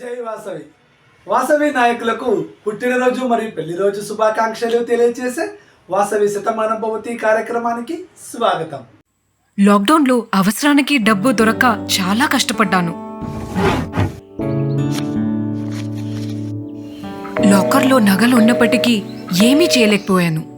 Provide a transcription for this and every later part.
జై వాసవి. వాసవి నాయకులకు పుట్టినరోజు మరియు పెళ్ళి రోజు శుభాకాంక్షలు తెలియజేసే వాసవి శతమానం భవతి కార్యక్రమానికి స్వాగతం. లాక్డౌన్లో అవసరానికి డబ్బు దొరక్క చాలా కష్టపడ్డాను. లాకర్లో నగలు ఉన్నప్పటికీ ఏమీ చేయలేకపోయాను.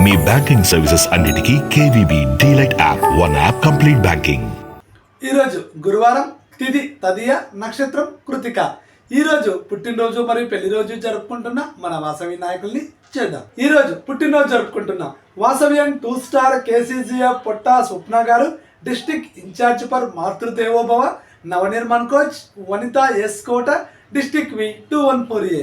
మీ బ్యాంకింగ్ సర్వీసెస్ అన్నిటికీ KVB delight app one app complete banking. ఈరోజు గురువారం తిథి తదియ నక్షత్రం కృతిక. ఈరోజు పుట్టినరోజు మరియు పెళ్ళి రోజు జరుపుకుంటున్న మన వాసవి నాయకుల్ని చేద్దాం. ఈరోజు పుట్టినరోజు జరుపుకుంటున్న and two star KCGF Potta Swapna garu district incharge for Matrudevobhava Navnirman coach Vanitha S Kota district V two one four A.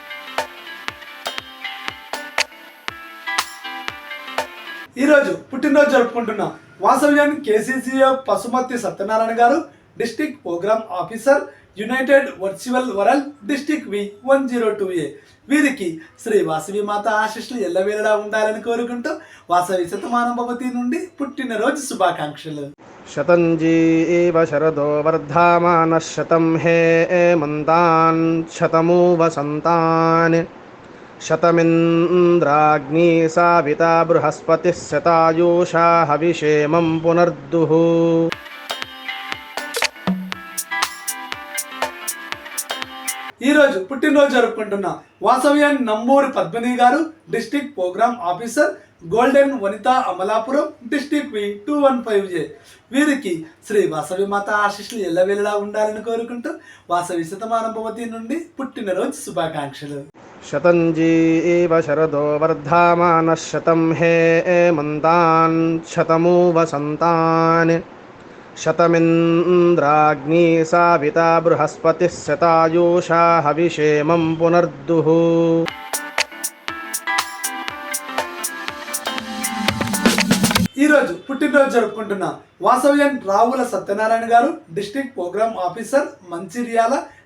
జరుపుకుంటున్న. వాసవ్యం KCCF Pasumathi Satyanarayana garu district programme officer united virtual world district V one zero two A. వీరికి శ్రీ వాసవి మాత ఆశిష్లు ఎల్లవేళలా ఉండాలని కోరుకుంటూ వాసవి శతమానం భవతి నుండి పుట్టినరోజు శుభాకాంక్షలు. శతంజీ శరదో వర్ధమాన శతం హే మంతాన్ శతము వసంతాన్ शतमिन्द्राग्नी साविता बृहस्पतिः शतायुषा हविषेमं पुनर्दुः ఈరోజు పుట్టినరోజు జరుపుకుంటున్న వాసవ్యాన్ Namburi Padmini garu district programme officer golden Vanitha Amalapuram district V two one five J వీరికి శ్రీ వాసవి మాత ఆశీస్సులు ఎల్లవెల్లలా ఉండాలని కోరుకుంటూ వాసవి శతమానం భవతి నుండి పుట్టినరోజు శుభాకాంక్షలు शतञ्जीव शरदो वर्धामानः शतं हे मन्तान् शतमु वसन्तान् शतमिन्द्राग्नी साविता बृहस्पतिः शतायुषा हविषेमं पुनर्दुः ఈరోజు పుట్టినరోజు జరుపుకుంటున్న వాసవ్యన్ రావుల సత్యనారాయణ గారు డిస్టిక్ ప్రోగ్రామ్ ఆఫీసర్ మంచిర్యాల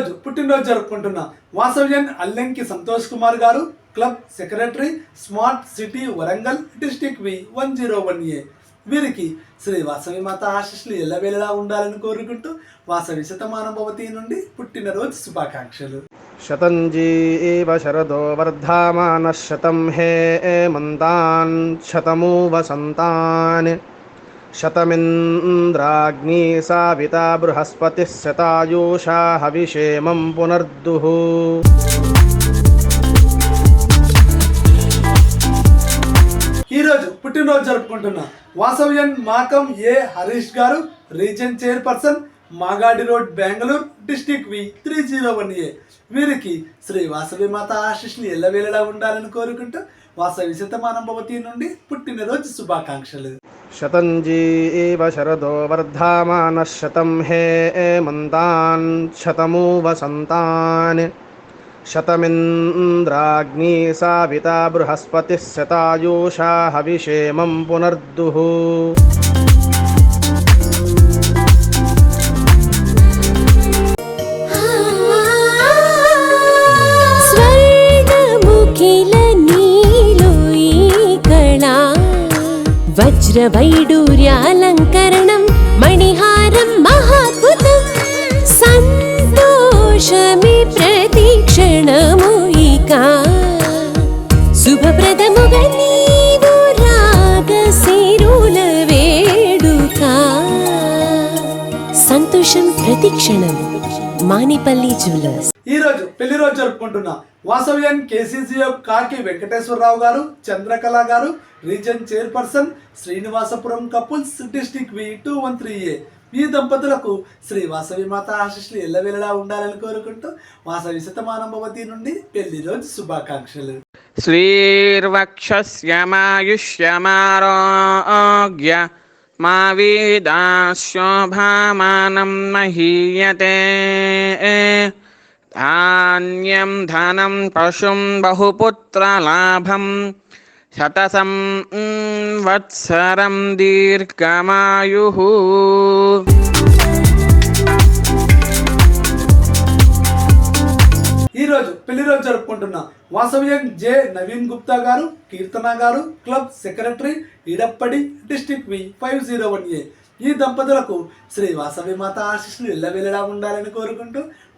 ఈరోజు పుట్టినరోజు జరుపుకుంటున్న వాసవ్యన్ Allenki Santosh Kumar garu club secretary smart city Warangal district V one zero one A. వీరికి శ్రీ వాసవి మాత ఆశీస్సులు ఎల్లవేళలా ఉండాలని కోరుకుంటూ వాసవి శతమానుభవతి నుండి పుట్టినరోజు శుభాకాంక్షలు. శతంజీ శరదో వర్ధమాన శతం హే మంతాన్ శతమూ వసంతాన్ शतमिन्द्राग्नी साविता बृहस्पतिः शतायुषा हविषेमं पुनर्दुः ఈరోజు పుట్టినరోజు జరుపుకుంటున్న వాసవ్యన్ మాకం A Harish garu region chairperson Magadi road Bengaluru district V three zero one A వీరికి శ్రీ వాసవి మాత ఆశీస్సులు ఎల్లవేళలా ఉండాలని కోరుకుంటూ వాసవి శతమానం భవతి నుండి పుట్టినరోజు శుభాకాంక్షలు. శతంజీ ఏవ శరదో వర్ధమాన శతం హే మంతాన్ శతమూ వసంతాన్ శతమింద్రాగ్ని సావిత బృహస్పతిः శతాయూషా హవిషేమం పునర్దుః. వజ్రవైడూర్యాలంకరణం మణిహారం మహాద్భుతం సంతోషమి ప్రతిక్షణము ఇక. శుభప్రదముగా నీవు రాగశిరుల సంతోషం ప్రతిక్షణం మానిపల్లి జ్యువెలర్స్. ఈ రోజు పెళ్ళి రోజు జరుపుకుంటున్నా. వాసవ్యన్ కేసీసీఎఫ్ కాకి Venkateswararao garu Chandrakala garu region chairperson Srinivasapuram couples district V two one three A. ఈ దంపతులకు శ్రీ వాసవి మాత ఆశిష్లు ఎల్లవెల్లలా ఉండాలని కోరుకుంటూ వాసవి శతమానంభవతి నుండి పెళ్ళి రోజు శుభాకాంక్షలు. శ్రీర్వక్షమాయుష్యమారోగ్య మా వీదాశోభామానం మహీయతే. ధాన్యం ధనం పశుం బహుపుత్రలాభం శతసం వత్సరం దీర్ఘమాయు ఈరోజు పెళ్ళి రోజు జరుపుకుంటున్న వాసవ్యం J Naveen Gupta garu Keerthana garu club secretary Edappadi district V five zero one A. ఈ దంపతులకు శ్రీ వాసవి మాత ఆశిస్సులు ఇళ్ళ వెళ్ళడా ఉండాలని కోరుకుంటూ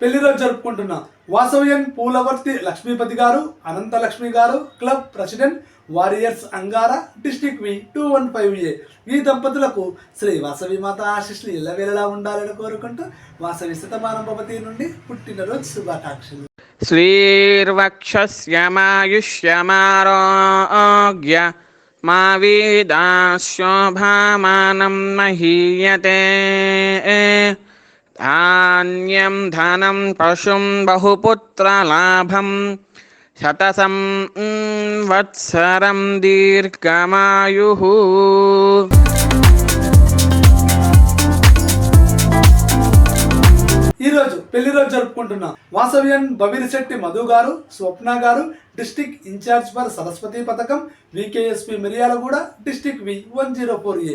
పెళ్ళి రోజు జరుపుకుంటున్న వాసవ్యన్ పూలవర్తి Lakshmipathi garu Ananthalakshmi garu club president warriors Angara district V two one five A. ఈ దంపతులకు శ్రీ వాసవి మాత ఆశిష్లు ఇళ్ళవేళలా ఉండాలని కోరుకుంటూ వాసవి శతమానంభవతి నుండి పుట్టినరోజు శుభాకాంక్షలు. శ్రీర్వక్షమాయుష్యమారోగ్య మా వీదాశోభామానం మహీయతే. ధాన్యం ధనం పశుం బహుపుత్రలాభం శతసం వత్సరం దీర్ఘమాయు ఈరోజు పెళ్ళి రోజు జరుపుకుంటున్నాం వాసవ్యన్ బబిరిశెట్టి మధు గారు స్వప్న గారు డిస్టిక్ ఇన్ఛార్జ్ ఫర్ సరస్వతి పథకం VKSP Miryalaguda district V one zero four A.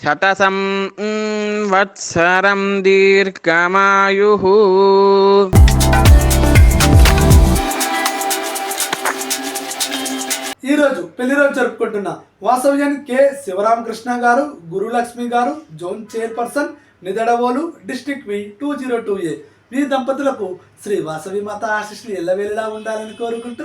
శతసం వత్సరం దీర్ఘమాయు ఈరోజు పెళ్ళి రోజు జరుపుకుంటున్న వాసవ్యన్ K. Sivaramakrishna garu Gurulakshmi garu zone chairperson Nidadavolu district V two zero two A. మీ దంపతులకు శ్రీ వాసవి మాత ఆశిష్లు ఎల్లవేళలా ఉండాలని కోరుకుంటూ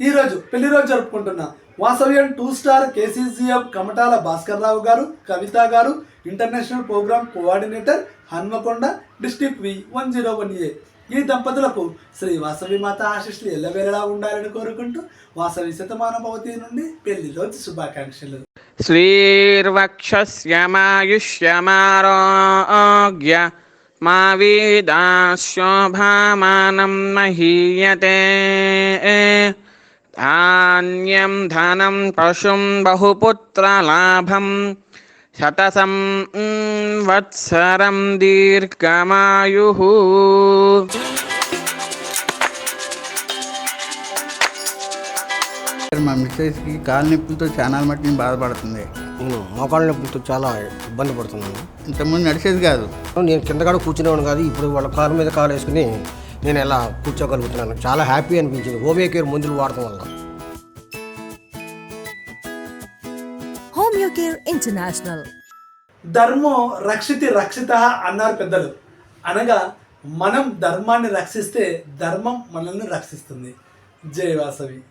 ఈరోజు పెళ్ళి రోజు జరుపుకుంటున్న Vasavyam two star KCGF Kamatala Bhaskar Rao garu Kavitha garu international programme coordinator Hanamkonda district V one zero one A. ఈ దంపతులకు శ్రీ వాసవి మాత ఆశిష్లు ఎల్లవేళలా ఉండాలని కోరుకుంటూ వాసవి శతమానభవతి నుండి పెళ్ళి రోజు శుభాకాంక్షలు. శ్రీర్వక్షమాయుష్యమారోగ్య మా వీదాశోభామానం మహీయతే. ధాన్యం ధనం పశుం బహుపుత్రలాభం శతసం వత్సరం దీర్ఘమాయు మా మిస్సెస్కి కాలు నొప్పులతో చాలా మట్టి నేను బాధపడుతుంది. నేను మోకాళ్ళ నొప్పులతో చాలా ఇబ్బంది పడుతున్నాను. ఇంతకుముందు నడిచేది కాదు. నేను కింద కూర్చునేవాడు కాదు ఇప్పుడు వాళ్ళ కారు మీద కాలు వేసుకుని నేను ఎలా కూర్చోగలుగుతున్నాను చాలా హ్యాపీ అనిపించింది. హోమియో కేర్ మందులు వాడటం వల్ల. Homeo Care International. ధర్మో రక్షితి రక్షిత అన్నారు పెద్దలు. అనగా మనం ధర్మాన్ని రక్షిస్తే ధర్మం మనల్ని రక్షిస్తుంది. జై వాసవి.